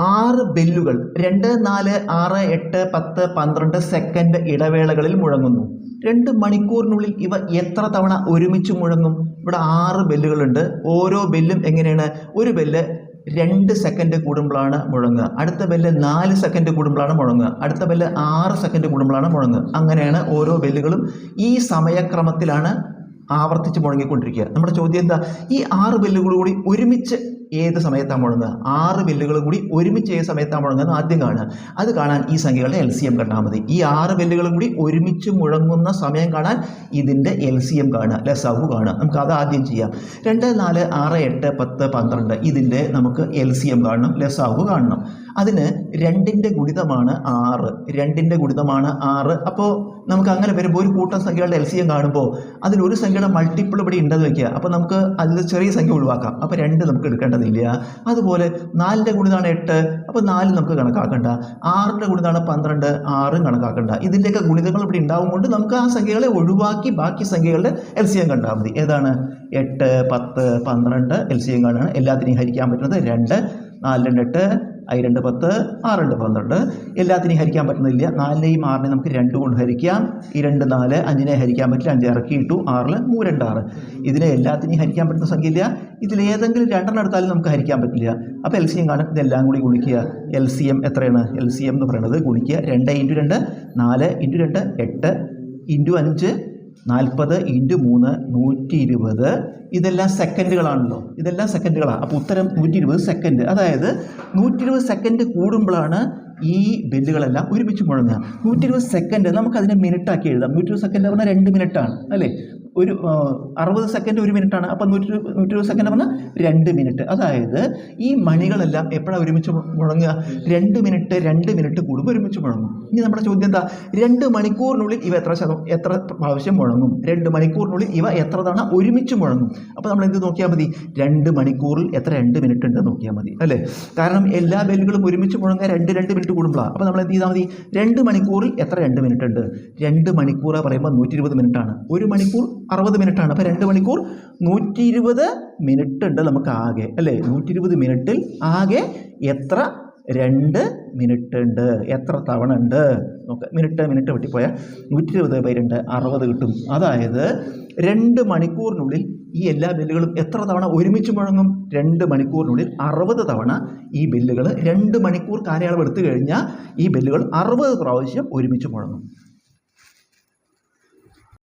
ആറ് ബെല്ലുകൾ രണ്ട് നാല് ആറ് എട്ട് പത്ത് പന്ത്രണ്ട് സെക്കൻഡ് ഇടവേളകളിൽ മുഴങ്ങുന്നു. രണ്ട് മണിക്കൂറിനുള്ളിൽ ഇവ എത്ര തവണ ഒരുമിച്ച് മുഴങ്ങും? ഇവിടെ ആറ് ബെല്ലുകളുണ്ട്. ഓരോ ബെല്ലും എങ്ങനെയാണ്? ഒരു ബെല്ല് രണ്ട് സെക്കൻഡ് കൂടുമ്പോഴാണ് മുഴങ്ങുക. അടുത്ത ബെല്ല് നാല് സെക്കൻഡ് കൂടുമ്പോഴാണ് മുഴങ്ങുക. അടുത്ത ബെല്ല് ആറ് സെക്കൻഡ് കൂടുമ്പോഴാണ് മുഴങ്ങുക. അങ്ങനെയാണ് ഓരോ ബെല്ലുകളും ഈ സമയക്രമത്തിലാണ് ആവർത്തിച്ച് മുഴങ്ങിക്കൊണ്ടിരിക്കുക നമ്മുടെ ചോദ്യം എന്താ? ഈ ആറ് ബെല്ലുകൾ കൂടി ഒരുമിച്ച് ഏത് സമയത്താണ് മുഴങ്ങുക? ആറ് ബെല്ലുകൾ കൂടി ഒരുമിച്ച് ഏത് സമയത്താണ് മുഴങ്ങുന്നത് ആദ്യം കാണുക. അത് കാണാൻ ഈ സംഖ്യകളുടെ എൽ സി എം കണ്ടാൽ മതി. ഈ ആറ് ബെല്ലുകളും കൂടി ഒരുമിച്ച് മുഴങ്ങുന്ന സമയം കാണാൻ ഇതിന്റെ എൽ സി എം കാണുക അല്ലെ സൗ കാണുക. നമുക്ക് അത് ആദ്യം ചെയ്യാം. രണ്ട് നാല് ആറ് എട്ട് പത്ത് പന്ത്രണ്ട് ഇതിന്റെ നമുക്ക് എൽ സി എം കാണണം ലസാവു കാണണം. അതിന് രണ്ടിന്റെ ഗുണിതമാണ് ആറ്. രണ്ടിന്റെ ഗുണിതമാണ് ആറ്. അപ്പോൾ നമുക്ക് അങ്ങനെ വരുമ്പോൾ ഒരു കൂട്ടം സംഖ്യകളുടെ എൽ സി എം കാണുമ്പോൾ അതിൽ ഒരു സംഖ്യയുടെ മൾട്ടിപ്പിൾ ഇവിടെ ഉണ്ടെന്ന് വെക്കുക. അപ്പോൾ നമുക്ക് അതിൽ ചെറിയ സംഖ്യ ഒഴിവാക്കാം. അപ്പോൾ രണ്ട് നമുക്ക് എടുക്കേണ്ടതില്ല. അതുപോലെ നാലിന്റെ ഗുണിതാണ് എട്ട്. അപ്പോൾ നാല് നമുക്ക് കണക്കാക്കണ്ട. ആറിന്റെ ഗുണിതാണ് പന്ത്രണ്ട്. ആറും കണക്കാക്കണ്ട. ഇതിന്റെയൊക്കെ ഗുണിതങ്ങൾ ഇവിടെ ഉണ്ടാവും കൊണ്ട് നമുക്ക് ആ സംഖ്യകളെ ഒഴിവാക്കി ബാക്കി സംഖ്യകളുടെ എൽ സി എം കണ്ടാൽ മതി. ഏതാണ്? എട്ട് പത്ത് പന്ത്രണ്ട് എൽ സി എം കാണാണ് എല്ലാത്തിനെയും ഹരിക്കാൻ പറ്റുന്നത്. രണ്ട് നാല് രണ്ട് എട്ട് ഐ രണ്ട് പത്ത് ആറ് രണ്ട് പന്ത്രണ്ട്. എല്ലാത്തിനെയും ഹരിക്കാൻ പറ്റുന്നില്ല. നാലിനെയും ആറിനെയും നമുക്ക് രണ്ട് കൊണ്ട് ഹരിക്കാം. ഈ രണ്ട് നാല് അഞ്ചിനെ ഹരിക്കാൻ പറ്റില്ല. അഞ്ച് ഇറക്കി ഇട്ടു. ആറിൽ മൂ രണ്ട് ആറ്. ഇതിനെ എല്ലാത്തിനെയും ഹരിക്കാൻ പറ്റുന്ന സംഖ്യ ഇല്ല. ഇതിൽ ഏതെങ്കിലും രണ്ടെണ്ണം എടുത്താലും നമുക്ക് ഹരിക്കാൻ പറ്റില്ല. അപ്പോൾ എൽ സി എം കാണാൻ ഇതെല്ലാം കൂടി ഗുണിക്കുക. എൽ സി എം എത്രയാണ്? എൽ സി എം എന്ന് പറയുന്നത് ഗുണിക്കുക. രണ്ട് ഇന്റു രണ്ട് നാല് ഇന്റു രണ്ട് എട്ട് ഇന്റു അഞ്ച് നാൽപ്പത് ഇന്റു മൂന്ന് നൂറ്റി ഇരുപത് ഇതെല്ലാം സെക്കൻഡുകളാണല്ലോ. ഇതെല്ലാം സെക്കൻഡുകളാണ് അപ്പോൾ ഉത്തരം നൂറ്റി ഇരുപത് സെക്കൻഡ്. അതായത് നൂറ്റി ഇരുപത് സെക്കൻഡ് കൂടുമ്പോഴാണ് ഈ ബെല്ലുകളെല്ലാം ഒരുമിച്ച് മുഴങ്ങുക. നൂറ്റി ഇരുപത് സെക്കൻഡ് നമുക്കതിനെ മിനിറ്റാക്കി എഴുതാം. നൂറ്റി ഇരുപത് സെക്കൻഡ് പറഞ്ഞാൽ രണ്ട് മിനിറ്റാണ് അല്ലേ? ഒരു അറുപത് സെക്കൻഡ് ഒരു മിനിറ്റാണ്. അപ്പം നൂറ്റി നൂറ്റി ഇരുപത് സെക്കൻഡ് പറഞ്ഞാൽ രണ്ട് മിനിറ്റ്. അതായത് ഈ മണികളെല്ലാം എപ്പോഴാണ് ഒരുമിച്ച് മുഴങ്ങുക? രണ്ട് മിനിറ്റ് രണ്ട് മിനിറ്റ് കൂടുമ്പോൾ ഒരുമിച്ച് മുഴങ്ങും. ഇനി നമ്മുടെ ചോദ്യം എന്താ? രണ്ട് മണിക്കൂറിനുള്ളിൽ ഇവ എത്ര ശതം എത്ര പ്രാവശ്യം മുഴങ്ങും? രണ്ട് മണിക്കൂറിനുള്ളിൽ ഇവ എത്ര തവണ ഒരുമിച്ച് മുഴങ്ങും? അപ്പോൾ നമ്മൾ എന്ത് നോക്കിയാൽ മതി? രണ്ട് മണിക്കൂറിൽ എത്ര രണ്ട് മിനിറ്റ് ഉണ്ട് നോക്കിയാൽ മതി. അല്ലേ? കാരണം എല്ലാ ബെല്ലുകളും ഒരുമിച്ച് മുഴങ്ങാൻ രണ്ട് രണ്ട് മിനിറ്റ് കൂടുമ്പോഴാണ് അപ്പോൾ നമ്മൾ എന്ത് ചെയ്താൽ മതി? രണ്ട് മണിക്കൂറിൽ എത്ര രണ്ട് മിനിറ്റ് ഉണ്ട്? രണ്ട് മണിക്കൂറ് പറയുമ്പോൾ നൂറ്റി ഇരുപത് മിനിറ്റാണ്. ഒരു മണിക്കൂർ അറുപത് മിനിറ്റ് ആണ് അപ്പോൾ രണ്ട് മണിക്കൂർ നൂറ്റി ഇരുപത് മിനിറ്റ് ഉണ്ട് നമുക്ക് ആകെ അല്ലേ? നൂറ്റി ഇരുപത് മിനിറ്റിൽ ആകെ എത്ര? രണ്ട് മിനിറ്റ് ഉണ്ട്. എത്ര തവണ ഉണ്ട്? നോക്ക് മിനിറ്റ് മിനിറ്റ് വെട്ടിപ്പോയാൽ നൂറ്റി ഇരുപത് ബൈ രണ്ട് അറുപത് കിട്ടും. അതായത് രണ്ട് മണിക്കൂറിനുള്ളിൽ ഈ എല്ലാ ബില്ലുകളും എത്ര തവണ ഒരുമിച്ച് മുഴങ്ങും രണ്ട് മണിക്കൂറിനുള്ളിൽ അറുപത് തവണ ഈ ബില്ലുകൾ രണ്ട് മണിക്കൂർ കാലയളവ് എടുത്തു കഴിഞ്ഞാൽ ഈ ബില്ലുകൾ അറുപത് പ്രാവശ്യം ഒരുമിച്ച് മുഴങ്ങും